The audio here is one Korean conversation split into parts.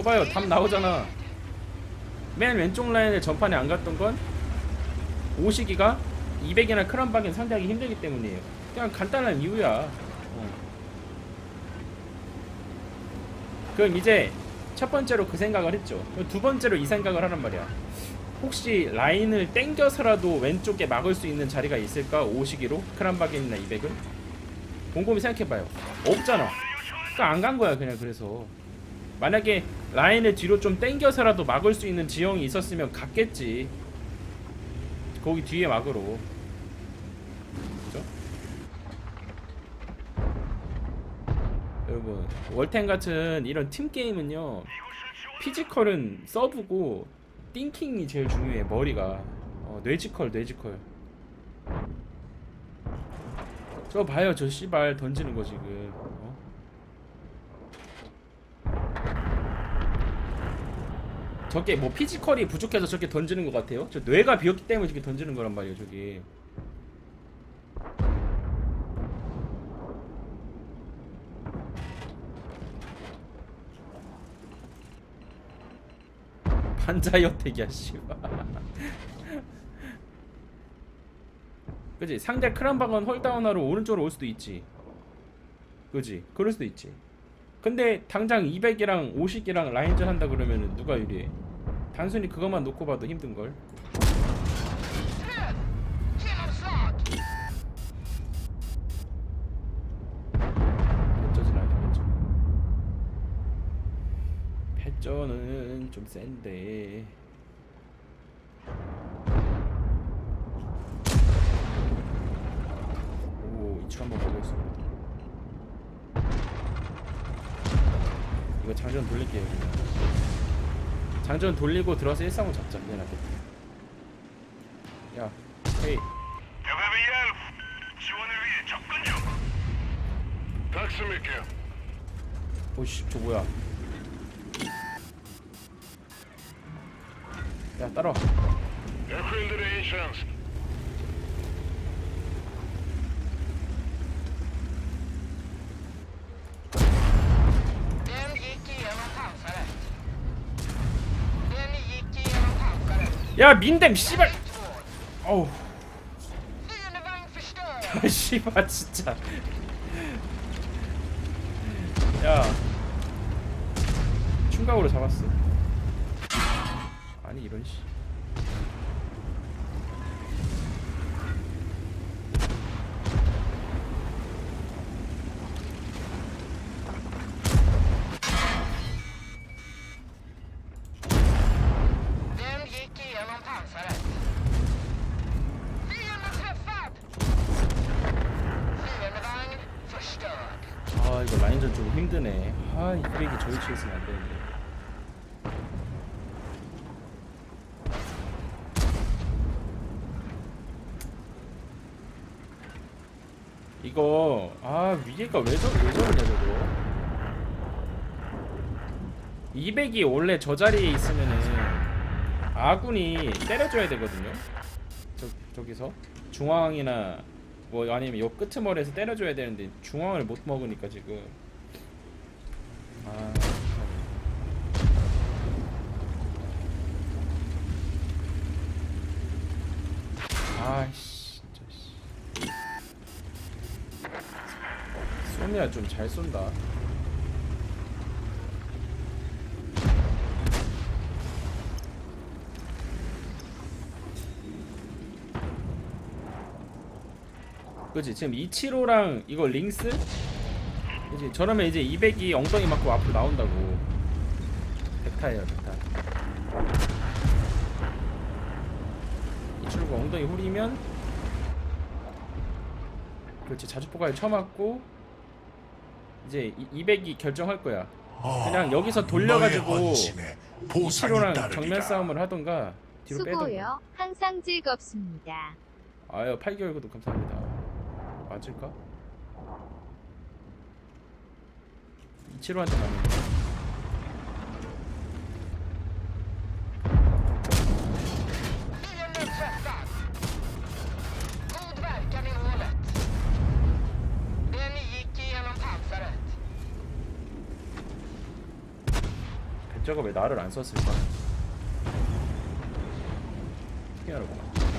저봐요. 답 나오잖아. 맨 왼쪽 라인에 전판에 안 갔던 건 오시기가 200이나 크란박인 상대하기 힘들기 때문이에요. 그냥 간단한 이유야. 어. 그럼 이제 첫 번째로 그 생각을 했죠. 두 번째로 이 생각을 하란 말이야. 혹시 라인을 땡겨서라도 왼쪽에 막을 수 있는 자리가 있을까? 오시기로? 크란박인이나 200은? 곰곰이 생각해봐요. 없잖아. 그러니까 안 간 거야 그냥 그래서 만약에 라인을 뒤로 좀 땡겨서라도 막을 수 있는 지형이 있었으면 갔겠지. 거기 뒤에 막으로. 그죠? 여러분 월텐 같은 이런 팀 게임은요 피지컬은 서브고 띵킹이 제일 중요해 머리가. 어, 뇌지컬 뇌지컬. 저 봐요 저 씨발 던지는 거 지금. 어? 저게 뭐 피지컬이 부족해서 저렇게 던지는 것 같아요? 저 뇌가 비었기 때문에 저렇게 던지는 거란 말이에요 저기 반자이어택이야 씨발. 그지? 상대 크란방은 홀다운하러 오른쪽으로 올 수도 있지. 그지? 그럴 수도 있지 근데 당장 200이랑 50이랑 라인전 한다 그러면은 누가 유리해? 단순히 그것만 놓고 봐도 힘든걸? 배쩌는 좀 센데 오 이출 한번 보겠습니다 이거 장전 돌릴게요 그냥. 장전 돌리고 들어서 일상으로 잡자 미안하게 야 헤이 여배비엘 지원을 위해 접근 중. 닥스밀게요. 오씨 저 뭐야 야 따라와 에크윌드의 인슈런스. 야 민댐 씨발. 어우. Förstörd. 씨발 진짜. 야. 충각으로 잡았어. 아니 이런 씨 아 이거 라인전 좀 힘드네. 아 이백이 저기 치있으면 안 되는데. 이거 아 위에가 왜, 저, 왜 저러냐 저거? 200이 원래 저 자리에 있으면은 아군이 때려줘야 되거든요. 저, 저기서? 중앙이나 뭐 아니면 요 끄트머리에서 때려줘야 되는데 중앙을 못 먹으니까 지금 아 아이씨 진짜 씨 쏘미야 좀 잘 쏜다 그지? 지금 275랑 이거 링스? 그지? 저러면 이제 200이 엉덩이 맞고 앞으로 나온다고. 백타예요 백타. 275가 엉덩이 후리면 그렇지 자주포가에 쳐맞고 이제 200이 결정할 거야. 그냥 여기서 돌려가지고 275랑 정면 싸움을 하던가 뒤로 빼던가. 수고요. 항상 즐겁습니다. 아유 8개월 구독 감사합니다 맞을까? 이치로한테 pansaret. 저거 왜 나를 안 썼을까? 특이하구나.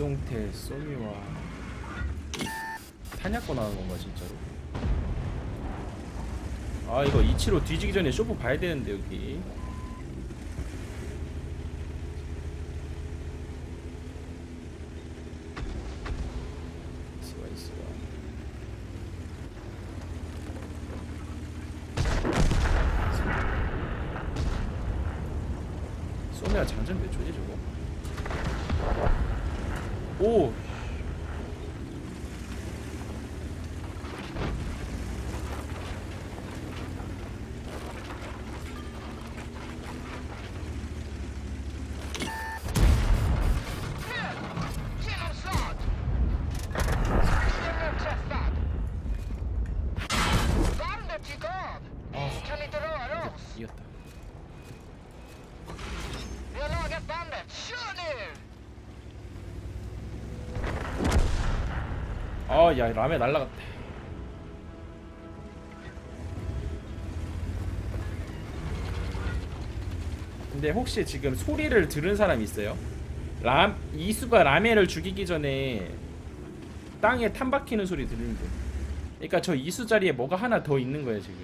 빗송태 소미와 탄약고 나온 건가 진짜로? 아 이거 이치로 뒤지기 전에 쇼프 봐야 되는데 여기. 소미야 장전 몇 초지 저거? Oss! 이겼다. 아, 야, 라메 날라갔다. 근데 혹시 지금 소리를 들은 사람 있어요? 람 이수가 라메를 죽이기 전에 땅에 탄 박히는 소리 들리는데. 그러니까 저 이수 자리에 뭐가 하나 더 있는 거예요 지금.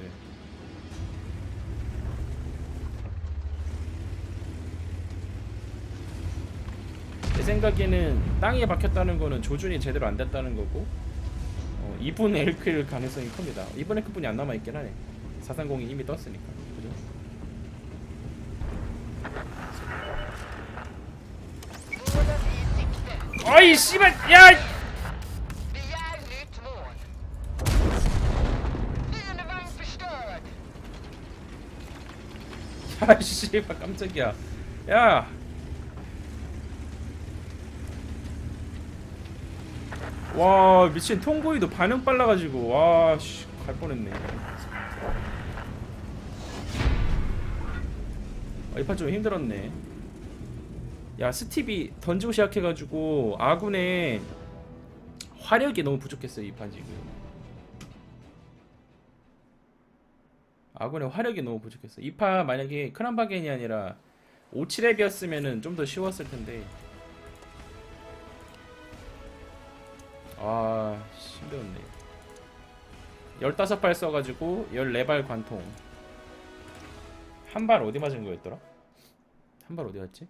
제 생각에는 땅에 박혔다는 거는 조준이 제대로 안 됐다는 거고 어, 2분 엘크일 가능성이 큽니다. 2분 엘크뿐이 안 남아 있긴 하네. 430이 이미 떴으니까. 그죠? 어이 씨발 야! 야 씨발 깜짝이야. 야. 와 미친 통고이도 반응 빨라가지고 와씨 갈 뻔했네. 아, 이판 좀 힘들었네. 야 스티비 던지고 시작해가지고 아군의 화력이 너무 부족했어 이판 지금. 아군의 화력이 너무 부족했어. 이파 만약에 크란바겐이 아니라 57랩이었으면은 좀 더 쉬웠을 텐데. 아, 힘들었네. 15발 써가지고 14발 관통. 한 발 어디 맞은 거였더라? 한 발 어디 갔지?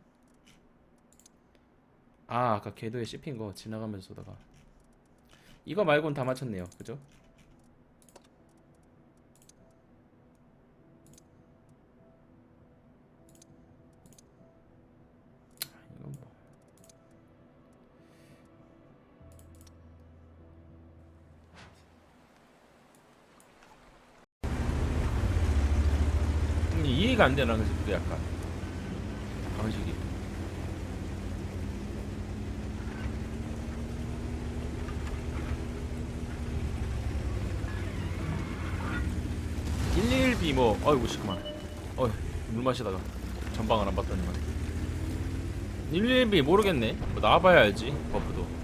아, 아까 궤도에 씹힌 거 지나가면서 쏘다가. 이거 말고는 다 맞췄네요. 그죠? 근데 이해가 안 되나 그래서 그게 약간. 방식이. (111B) 뭐 어이구 시끄만 어이 물 마시다가 전방을 안 봤더니만. 111B 모르겠네. 뭐 나와봐야 알지 버프도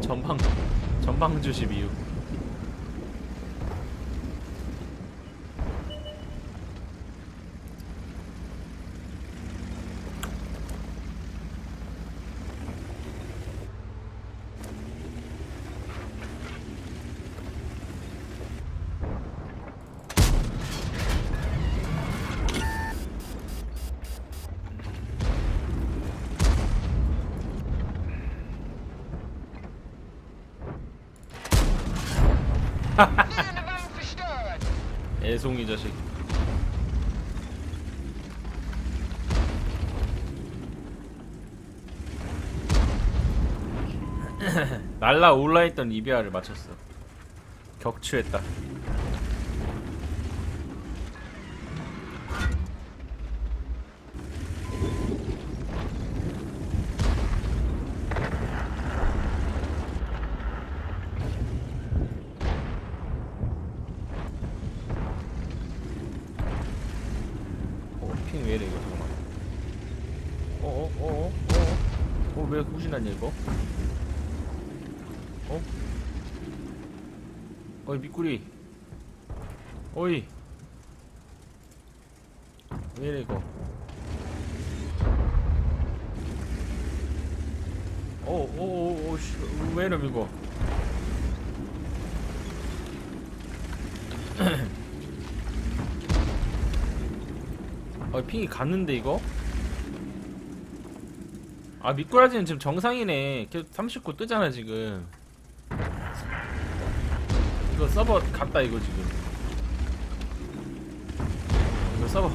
전방 전방 주십 이유 애송 이 자식. 날라 올라있던 이비아를 맞췄어. 격추했다 핑 왜 이래 이거 잠깐만 어어 어어 후진하냐 이거 어? 어이 미꾸리. 어이. 왜 이래 이거? 어어어어씨왜 이래 이거? 어 핑이 갔는데 이거? 아 미꾸라지는 지금 정상이네. 계속 39 뜨잖아 지금. 이거 서버 갔다 이거 지금. 이거 서버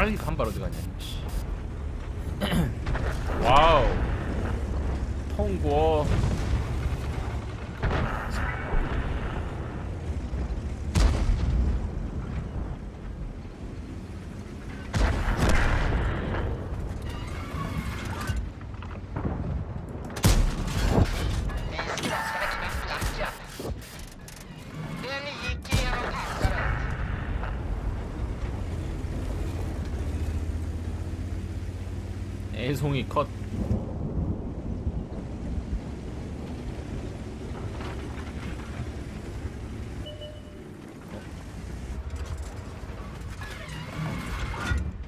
아이 간발 어디 가냐 애송이 컷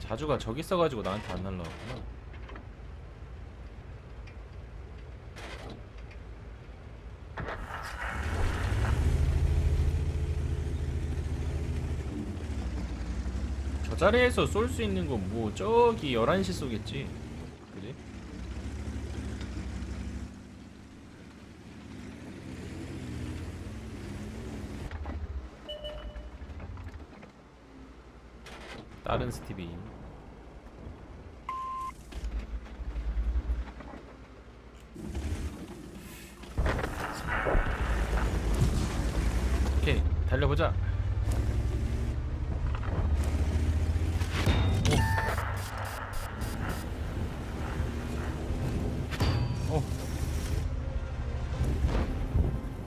자주가 저기 있어가지고 나한테 안 날라왔구나 저 자리에서 쏠 수 있는 건 뭐 저기 11시 쏘겠지? 다른 스티비. 오케이 달려보자. 어.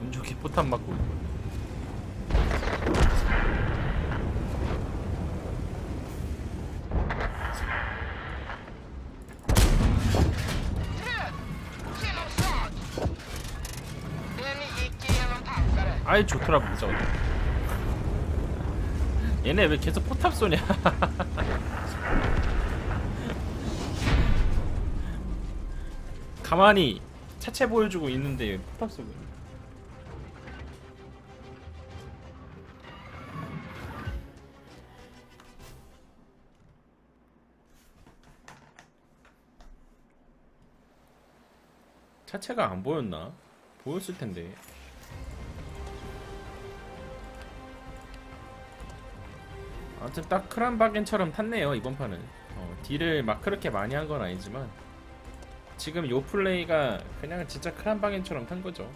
운 좋게 포탄 맞고 아이 좋더라 진짜 얘네 왜 계속 포탑 쏘냐 가만히 차체 보여주고 있는데 포탑 쏘고 있네. 차체가 안 보였나? 보였을 텐데 아무튼 딱 크란바겐처럼 탔네요 이번 판은. 어, 딜을 막 그렇게 많이 한 건 아니지만 지금 요 플레이가 그냥 진짜 크란바겐처럼 탄 거죠